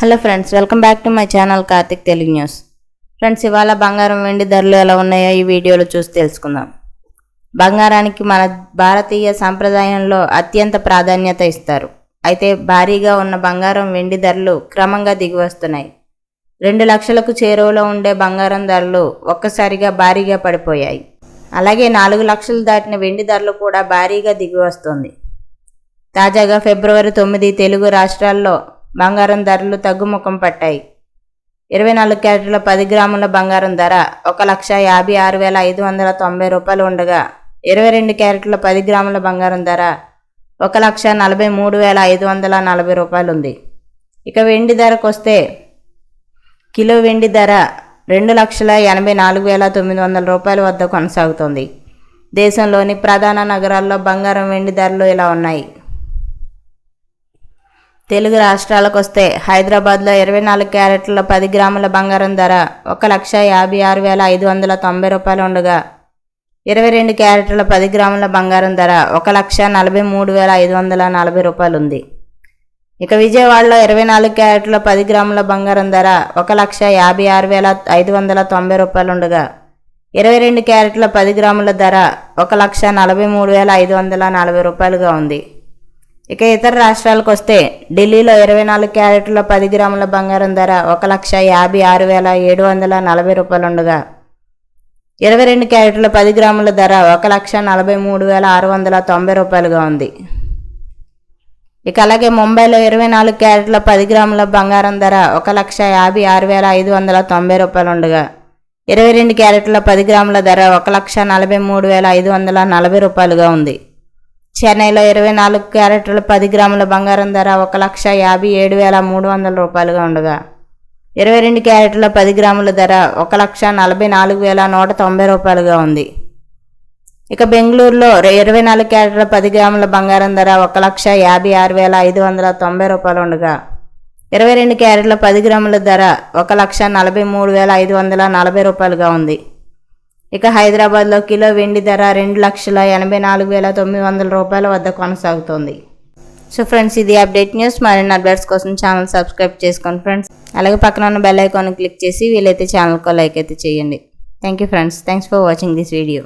Hello friends welcome back to my channel Karthik Telugu news. Friends ఇవాళ బంగారం వెండి ధరలు ఎలా ఉన్నాయో ఈ వీడియోలో చూసి తెలుసుకుందాం. బంగారానికి మన భారతీయ సాంప్రదాయంలో అత్యంత ప్రాధాన్యత ఇస్తారు. అయితే భారీగా ఉన్న బంగారం వెండి ధరలు క్రమంగా దిగివస్తున్నాయి. రెండు లక్షలకు చేరువలో ఉండే బంగారం ధరలు ఒక్కసారిగా భారీగా పడిపోయాయి. అలాగే నాలుగు లక్షలు దాటిన వెండి ధరలు కూడా భారీగా దిగివస్తుంది. తాజాగా ఫిబ్రవరి తొమ్మిది తెలుగు రాష్ట్రాల్లో బంగారం ధరలు తగ్గుముఖం పట్టాయి. ఇరవై నాలుగు క్యారెట్ల పది గ్రాముల బంగారం ధర ఒక లక్ష యాభై ఆరు వేల ఐదు వందల తొంభై రూపాయలు ఉండగా ఇరవై రెండు క్యారెట్ల పది గ్రాముల బంగారం ధర ఒక లక్ష నలభై మూడు వేల ఐదు వందల నలభై రూపాయలు ఉంది. ఇక వెండి ధరకు వస్తే కిలో వెండి ధర రెండు లక్షల ఎనభై నాలుగు వేల తొమ్మిది వందల రూపాయల వద్ద కొనసాగుతోంది. దేశంలోని ప్రధాన నగరాల్లో బంగారం వెండి ధరలు ఇలా ఉన్నాయి. తెలుగు రాష్ట్రాలకు వస్తే హైదరాబాద్లో ఇరవై నాలుగు క్యారెట్ల పది గ్రాముల బంగారం ధర ఒక లక్ష యాభై ఆరు వేల ఐదు వందల తొంభై రూపాయలు ఉండగా ఇరవై రెండు క్యారెట్ల పది గ్రాముల బంగారం ధర ఒక లక్ష నలభై మూడు వేల ఐదు వందల నలభై రూపాయలు ఉంది ఇక విజయవాడలో ఇరవై నాలుగు క్యారెట్ల పది గ్రాముల బంగారం ధర ఒక లక్ష యాభై ఆరు వేల ఐదు వందల తొంభై రూపాయలు ఉండగా ఇరవై రెండు క్యారెట్ల పది గ్రాముల ధర ఒక లక్ష నలభై మూడు వేల ఐదు వందల నలభై రూపాయలుగా ఉంది. ఇక ఇతర రాష్ట్రాలకు వస్తే ఢిల్లీలో ఇరవై నాలుగు క్యారెట్ల పది గ్రాముల బంగారం ధర ఒక లక్ష యాభై ఆరు వేల ఏడు వందల నలభై రూపాయలుండగా. ఇరవై రెండు క్యారెట్ల పది గ్రాముల ధర ఒక లక్ష నలభై మూడు వేల ఆరు వందల తొంభై రూపాయలుగా ఉంది. ఇక అలాగే ముంబైలో ఇరవై నాలుగు క్యారెట్ల పది గ్రాముల బంగారం ధర ఒక లక్ష యాభై ఆరు వేల ఐదు వందల తొంభై రూపాయలు ఉండగా ఇరవై రెండు క్యారెట్ల పది గ్రాముల ధర ఒక లక్ష నలభై మూడు వేల ఐదు వందల నలభై రూపాయలుగా ఉంది. చెన్నైలో ఇరవై నాలుగు క్యారెట్ల పది గ్రాముల బంగారం ధర ఒక లక్ష యాభై ఏడు వేల మూడు వందల రూపాయలుగా ఉండగా. ఇరవై రెండు క్యారెట్ల పది గ్రాముల ధర ఒక లక్ష నలభై నాలుగు వేల నూట తొంభై రూపాయలుగా ఉంది. ఇక బెంగళూరులో ఇరవై నాలుగు క్యారెట్ల పది గ్రాముల బంగారం ధర ఒక లక్ష యాభై ఆరు వేల ఐదు వందల తొంభై రూపాయలు ఉండగా. ఇరవై రెండు క్యారెట్ల పది గ్రాముల ధర ఒక లక్ష నలభై మూడు వేల ఐదు వందల నలభై రూపాయలుగా ఉంది. ఇక హైదరాబాద్లో కిలో వెండి ధర రెండు లక్షల ఎనభై నాలుగు వేల తొమ్మిది వందల రూపాయల వద్ద కొనసాగుతోంది. సో ఫ్రెండ్స్ ఇది అప్డేట్ న్యూస్. మరిన్ని అప్డేట్స్ కోసం ఛానల్ సబ్స్క్రైబ్ చేసుకోండి ఫ్రెండ్స్. అలాగే పక్కన ఉన్న బెల్ ఐకాన్ క్లిక్ చేసి వీలైతే ఛానల్కో లైక్ అయితే చేయండి. Thank you friends. Thanks for watching this video.